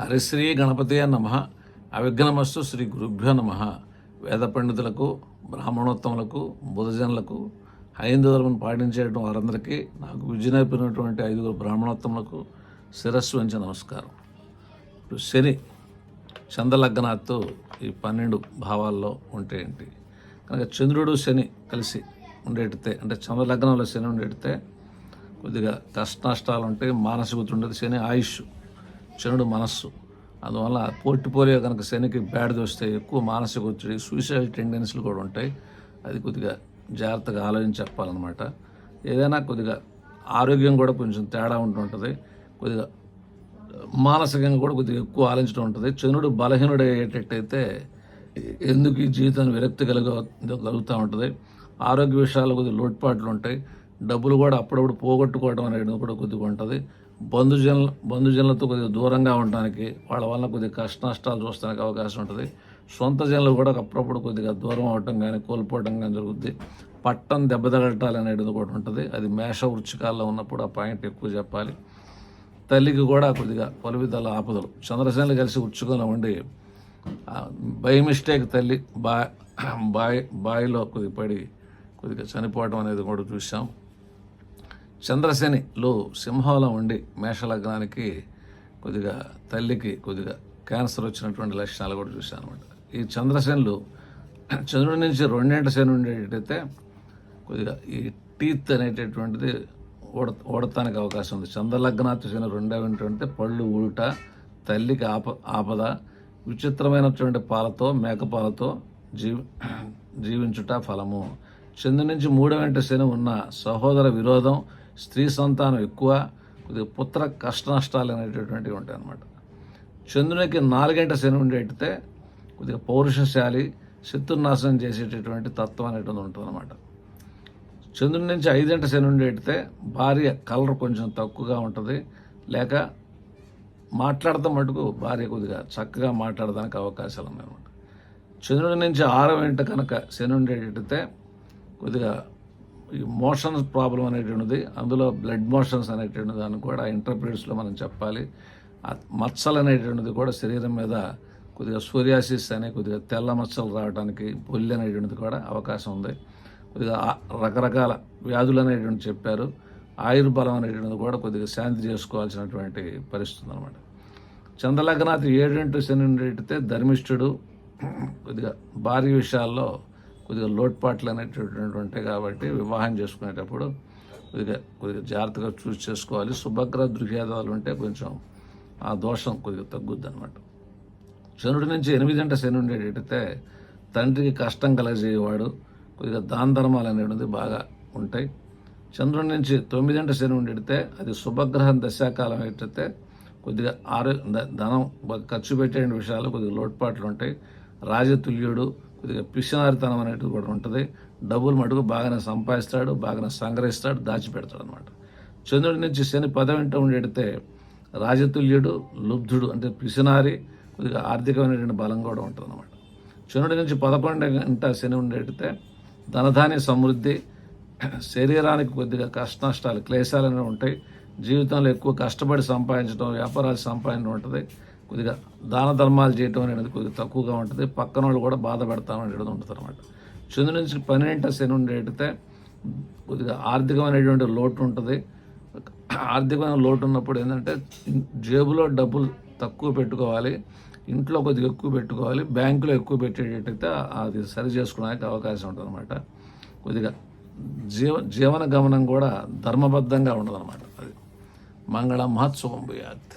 హరిశ్రీ గణపతి నమ. అవిఘ్నమస్సు శ్రీ గురుభ్యో నమ. వేద పండితులకు బ్రాహ్మణోత్తములకు బుధజనులకు హైందవులను పాటించేటువంటి వారందరికీ నాకు విజయనైపోయినటువంటి ఐదుగురు బ్రాహ్మణోత్తములకు శిరస్సు వంచి నమస్కారం. ఇప్పుడు శని చంద్రలగ్నాత్తు ఈ పన్నెండు భావాల్లో ఉంటే ఏంటి? కనుక చంద్రుడు శని కలిసి ఉండేటితే అంటే చంద్రలగ్నంలో శని ఉండేటితే కొద్దిగా కష్ట నష్టాలు ఉంటాయి మానసిక ఉండేది శని ఆయుష్. చనుడు మనస్సు. అందువల్ల పోర్టిపోలియో కనుక శనికి బ్యాడ్ వస్తే ఎక్కువ మానసిక ఒత్తిడి సూసైడ్ టెండెన్సీలు కూడా ఉంటాయి. అది కొద్దిగా జాగ్రత్తగా ఆలోచించి చెప్పాలన్నమాట. ఏదైనా కొద్దిగా ఆరోగ్యం కూడా కొంచెం తేడా ఉంటుంటుంది కొద్దిగా మానసికంగా కూడా కొద్దిగా ఎక్కువ ఆలోచించడం ఉంటుంది. చనుడు బలహీనుడు అయ్యేటట్టయితే ఎందుకు ఈ జీవితాన్ని విరక్తి కలుగ కలుగుతూ ఉంటుంది? ఆరోగ్య విషయాలు కొద్దిగా లోటుపాట్లు ఉంటాయి. డబ్బులు కూడా అప్పుడప్పుడు పోగొట్టుకోవడం అనేది కూడా కొద్దిగా ఉంటుంది. బంధుజనుల బంధుజనులతో కొద్దిగా దూరంగా ఉండడానికి వాళ్ళ వల్ల కొద్దిగా కష్ట నష్టాలు చూస్తానికి అవకాశం ఉంటుంది. సొంత జనులు కూడా అప్పుడప్పుడు కొద్దిగా దూరం అవటం కానీ కోల్పోవడం కానీ జరుగుద్ది. పట్టం దెబ్బతగలటాలు అనేది కూడా ఉంటుంది. అది మేష వృచ్చికాల్లో ఉన్నప్పుడు ఆ పాయింట్ ఎక్కువ చెప్పాలి. తల్లికి కూడా కొద్దిగా పలు విధాల ఆపదలు. చంద్రసేనలు కలిసి ఉచ్చుకొని ఉండి బై మిస్టేక్ తల్లి బా బాయ్ బాయిలో కొద్దిగా పడి కొద్దిగా చనిపోవడం అనేది కూడా చూసాం చంద్రశనిలో సింహంలో ఉండి మేషలగ్నానికి కొద్దిగా తల్లికి కొద్దిగా క్యాన్సర్ వచ్చినటువంటి లక్షణాలు కూడా చూశాను అనమాట ఈ చంద్రశనిలు చంద్రుడి నుంచి రెండేంట శని ఉండేటైతే కొద్దిగా ఈ టీత్ అనేటటువంటిది ఓడ ఓడటానికి అవకాశం ఉంది. చంద్రలగ్నాథ శని రెండవ ఏంటంటే పళ్ళు ఊట తల్లికి ఆప ఆపద విచిత్రమైనటువంటి పాలతో మేకపాలతో జీవి జీవించుట ఫలము. చంద్రు నుంచి మూడవ శని ఉన్న సహోదర విరోధం స్త్రీ సంతానం ఎక్కువ కొద్దిగా పుత్ర కష్ట నష్టాలు అనేటటువంటివి ఉంటాయి అన్నమాట చంద్రునికి నాలుగంట శని ఉండేటితే కొద్దిగా పౌరుషశాలి శత్రునాశనం చేసేటటువంటి తత్వం అనేటువంటి ఉంటుంది అనమాట చంద్రుడి నుంచి ఐదంట శని ఉండేటితే భార్య కలర్ కొంచెం తక్కువగా ఉంటుంది. లేక మాట్లాడతాం మటుకు భార్య కొద్దిగా చక్కగా మాట్లాడడానికి అవకాశాలు ఉన్నాయన్నమాట. చంద్రుడి నుంచి ఆరవ ఇంట కనుక శని ఉండేటైతే కొద్దిగా మోషన్స్ ప్రాబ్లం అనేటువంటిది అందులో బ్లడ్ మోషన్స్ అనేటువంటి దాన్ని కూడా ఇంటర్ప్రిట్స్లో మనం చెప్పాలి. ఆ మచ్చలు అనేటువంటిది కూడా శరీరం మీద కొద్దిగా సూర్యాసిస్ అనే కొద్దిగా తెల్ల మచ్చలు రావడానికి బొల్లి అనేటువంటిది కూడా అవకాశం ఉంది. కొద్దిగా రకరకాల వ్యాధులు అనేటువంటి చెప్పారు. ఆయుర్బలం అనేటువంటిది కూడా కొద్దిగా శాంతి చేసుకోవాల్సినటువంటి పరిస్థితి అనమాట చంద్రలగ్నాథ్ ఏడింటి శని ధర్మిష్ఠుడు కొద్దిగా భార్య విషయాల్లో కొద్దిగా లోటుపాట్లు అనేటటువంటి ఉంటాయి కాబట్టి వివాహం చేసుకునేటప్పుడు కొద్దిగా కొద్దిగా జాగ్రత్తగా చూసి చేసుకోవాలి. శుభగ్ర దృగ్భేదాలు ఉంటే కొంచెం ఆ దోషం కొద్దిగా తగ్గుద్ది అనమాట శనుడి నుంచి ఎనిమిదంట శని ఉండేటైతే తండ్రికి కష్టం కలగజేయవాడు కొద్దిగా దాన ధర్మాలు అనేటువంటిది బాగా ఉంటాయి. చంద్రుడి నుంచి తొమ్మిదంట శని ఉండేడితే అది శుభగ్రహం దశాకాలం అయితే కొద్దిగా ఆరో ధనం ఖర్చు పెట్టే విషయాలు కొద్దిగా లోటుపాట్లు ఉంటాయి. రాజతుల్యుడు కొద్దిగా పిషనారితనం అనేది కూడా ఉంటుంది. డబ్బులు మటుకు బాగానే సంపాదిస్తాడు బాగానే సంగ్రహిస్తాడు దాచిపెడతాడు అనమాట చంద్రుడి నుంచి శని పదవింట ఉండేడితే రాజతుల్యుడు లుబ్ధుడు అంటే పిసినారి కొద్దిగా ఆర్థికమైనటువంటి బలం కూడా ఉంటుంది అనమాట చంద్రుడి నుంచి పదకొండు గంట శని ఉండేటితే ధనధాన్య సమృద్ధి శరీరానికి కొద్దిగా కష్ట నష్టాలు క్లేశాలు అనేవి ఉంటాయి. జీవితంలో ఎక్కువ కష్టపడి సంపాదించడం వ్యాపారాలు సంపాదించడం ఉంటుంది. కొద్దిగా దాన ధర్మాలు చేయటం అనేది కొద్దిగా తక్కువగా ఉంటుంది. పక్కన వాళ్ళు కూడా బాధ పెడతాం అనేది ఉంటుంది అనమాట చంద్రుడి నుంచి పన్నెంట శని ఉండేటితే కొద్దిగా ఆర్థికమైనటువంటి లోటు ఉంటుంది. ఆర్థికమైన లోటు ఉన్నప్పుడు ఏంటంటే జేబులో డబ్బులు తక్కువ పెట్టుకోవాలి. ఇంట్లో కొద్దిగా ఎక్కువ పెట్టుకోవాలి. బ్యాంకులో ఎక్కువ పెట్టేటట్టయితే అది సరి చేసుకోవడానికి అవకాశం ఉంటుంది అనమాట కొద్దిగా జీవ జీవన గమనం కూడా ధర్మబద్ధంగా ఉండదన్నమాట అది. మంగళ మహోత్సవం భూయాత్.